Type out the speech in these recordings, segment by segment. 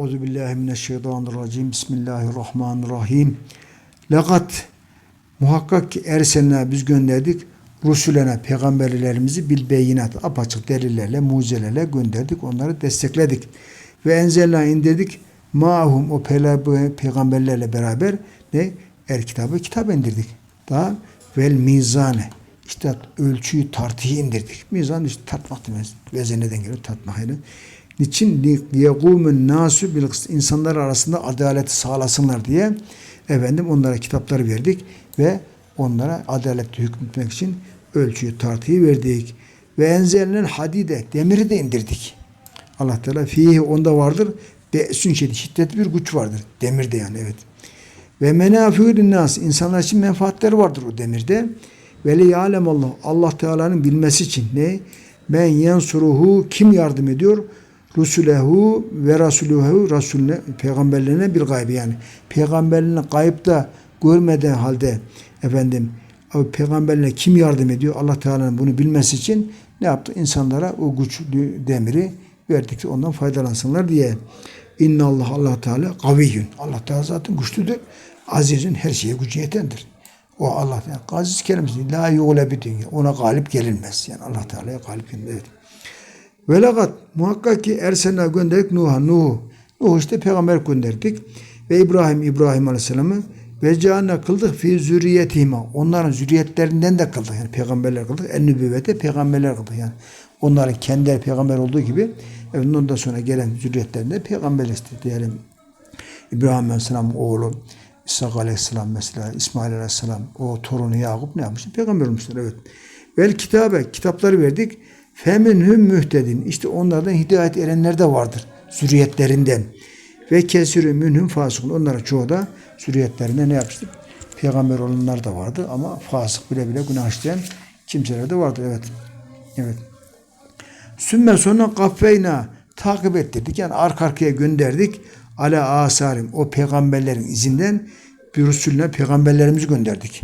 Euzu billahi mineşşeytanirracim. Bismillahirrahmanirrahim. Lekat muhakkak ki ersenna biz gönderdik rusulene peygamberlerimizi bil beyinat apaçık delillerle mucizelerle gönderdik onları destekledik. Ve enzelna indirdik mahum o peygamberlerle beraber ne? Er kitabı kitap indirdik. Daha vel mizane işte ölçüyü tartıyı indirdik. Mizan işte tartmak demez. Vezeneden geliyor? Tartmak yani niçin liyekumun nasu bil insanlar arasında adaleti sağlasınlar diye efendim onlara kitapları verdik ve onlara adaletle hükmetmek için ölçüyü tartıyı verdik. Ve enzelnen hadide demiri de indirdik. Allah Teala fihi onda vardır. Be'sün şiddet, şiddetli bir güç vardır. Demirde yani evet. Ve menafi'ül nas insanlar için menfaatleri vardır o demirde. Ve li Allah Teala'nın bilmesi için ne? Men yensuruhu kim yardım ediyor? Rusulehu ve rasuluhu rasulüne peygamberlerine bir gaybi yani peygamberlerine kayıpta görmeden halde efendim o peygamberlerine kim yardım ediyor? Allah Teala'nın bunu bilmesi için ne yaptı? İnsanlara o güçlü demiri verdik ondan faydalansınlar diye. İnna Allah Allah Teala kaviyyün. Allah Teala zaten güçlüdür. Azizün her şeye gücü yetendir. O Allah Teala aziz kelimesi la yuğle dünya. Ona galip gelinmez. Yani Allah Teala'ya galip gelinmez. Evet. Ve lakat muhakkak ki Ersen'a gönderdik Nuh'a Nuh. Nuh işte peygamber gönderdik. Ve İbrahim İbrahim Aleyhisselam'ı ve canına kıldık fi zürriyetihima. Onların zürriyetlerinden de kıldık. Yani peygamberler kıldık. En nübüvvete peygamberler kıldık. Yani onların kendileri peygamber olduğu gibi evet, ondan sonra gelen zürriyetlerinde peygamber işte diyelim. İbrahim Aleyhisselam oğlu İshak Aleyhisselam mesela İsmail Aleyhisselam o torunu Yakup ne yapmıştır? Peygamber olmuştur evet. Vel kitabe kitapları verdik. Feminhum mühtedin. İşte onlardan hidayet erenler de vardır. Zürriyetlerinden. Ve kesürü münhüm fasıkun. Onların çoğu da zürriyetlerinde ne yapmıştır? Peygamber olanlar da vardı ama fasık bile bile günah işleyen kimseler de vardı. Evet. Evet. Sümme sonra kaffeyna takip ettirdik. Yani arka arkaya gönderdik. Ala asarim o peygamberlerin izinden bir Resulüne peygamberlerimizi gönderdik.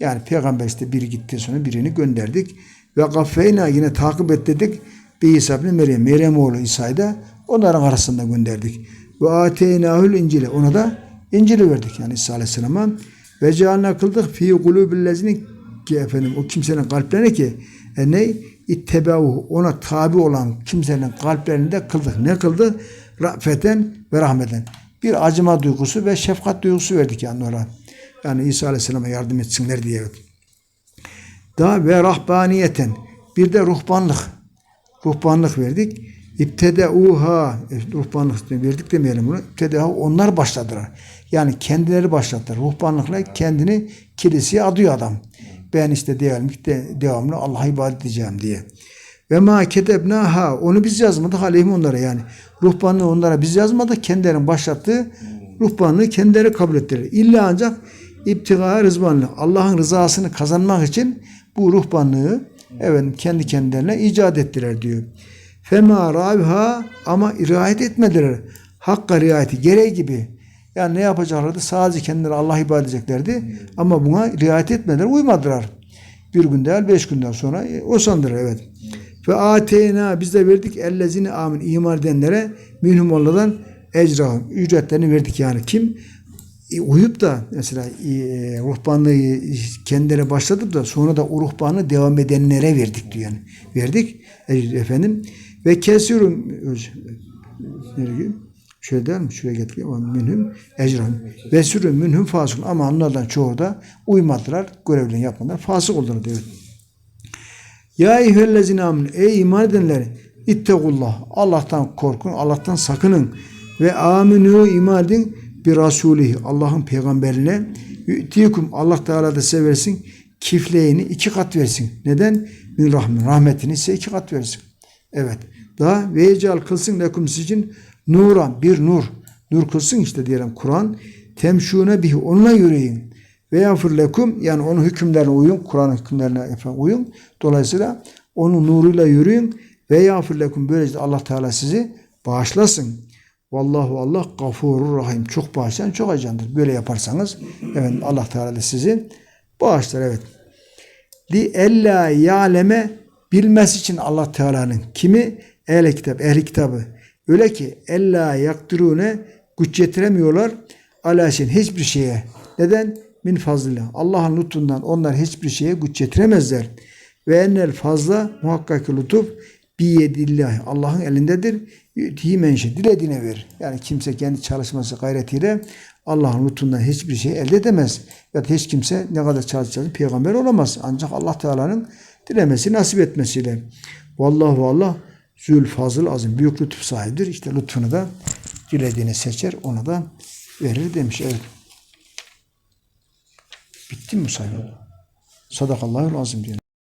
Yani peygamber işte biri gitti sonra birini gönderdik. Ve gaffeyna yine takip ettirdik. Bir İsa ibn Meryem, Meryem oğlu İsa'yı da onların arasında gönderdik. Ve ateynahül İncil'i ona da İncil'i verdik yani İsa Aleyhisselam'a. Ve cealna kıldık fi kulubillezini ki efendim o kimsenin kalplerine ki e ne ittebahu ona tabi olan kimsenin kalplerini de kıldık. Ne kıldı? Rafeten ve rahmeten. Bir acıma duygusu ve şefkat duygusu verdik yani ona. Yani İsa Aleyhisselam'a yardım etsinler diye. Daha ve rahbaniyeten bir de ruhbanlık. Ruhbanlık verdik. İbtedeuha e, ruhbanlık verdik demeyelim bunu. İbtedeuha onlar başladılar. Yani kendileri başlattılar. Ruhbanlıkla kendini kiliseye adıyor adam. Ben işte diyelim ki de, devamlı Allah'a ibadet edeceğim diye. Ve ma ketebnaha onu biz yazmadık aleyhim onlara yani. Ruhbanlığı onlara biz yazmadık. Kendilerinin başlattığı ruhbanlığı kendileri kabul ettiler. İlla ancak İptiga rızvanlı. Allah'ın rızasını kazanmak için bu ruhbanlığı evet kendi kendilerine icat ettiler diyor. Fema ravha ama riayet etmediler. Hakka riayeti gereği gibi. Yani ne yapacaklardı? Sadece kendileri Allah ibadet edeceklerdi. Ama buna riayet etmediler, uymadılar. Bir gün değil, beş günden sonra e, o sandılar evet. Ve ateyna biz de verdik ellezine amin iman edenlere minhum onlardan ecrahum ücretlerini verdik yani kim e, uyup da mesela e, ruhbanlığı kendileri başladı da sonra da o ruhbanlığı devam edenlere verdik diyor yani. Verdik e, efendim ve kesiyorum şöyle der mi? Şuraya getiriyor ama minhum ecran. Ve sürü minhum fasık. Ama onlardan çoğu da uymadılar. Görevlerini yapmadılar. Fasık oldular diyor. Ya eyyühellezine amin. Ey iman edenler. İttegullah. Allah'tan korkun. Allah'tan sakının. Ve aminü iman edin. Bir rasulihi. Allah'ın peygamberine. Yü'tikum. Allah Teala da size versin. Kifleyini iki kat versin. Neden? Min rahmet. Rahmetini size iki kat versin. Evet. Daha ve yecal kılsın lekum sizin nuran bir nur. Nur kılsın işte diyelim Kur'an. Temşune bihi onunla yürüyün. Ve yafir lekum yani onun hükümlerine uyun. Kur'an hükümlerine efendim uyun. Dolayısıyla onun nuruyla yürüyün. Ve yafir lekum böylece Allah Teala sizi bağışlasın. Vallahu Allah gafurur rahim. Çok bağışlayan çok acandır. Böyle yaparsanız evet Allah Teala da sizi bağışlar evet. Li ella ya'leme bilmesi için Allah Teala'nın kimi ehli kitap ehli kitabı Öyle ki ella yakdirune güç yetiremiyorlar ala şeyin hiçbir şeye. Neden? Min fazlıyla. Allah'ın lütfundan onlar hiçbir şeye güç yetiremezler. Ve ennel fazla muhakkak lütuf biyedillahi. Allah'ın elindedir. Yütihi menşe. Dilediğine verir. Yani kimse kendi çalışması gayretiyle Allah'ın lütfundan hiçbir şey elde edemez. Ya da hiç kimse ne kadar çalışsa peygamber olamaz. Ancak Allah Teala'nın dilemesi nasip etmesiyle. Vallahu Allah zül fazıl azim. Büyük lütuf sahibidir. İşte lütfunu da dilediğini seçer. Ona da verir demiş. Evet. Bitti mi sayfa? Sadakallahu azim diyor.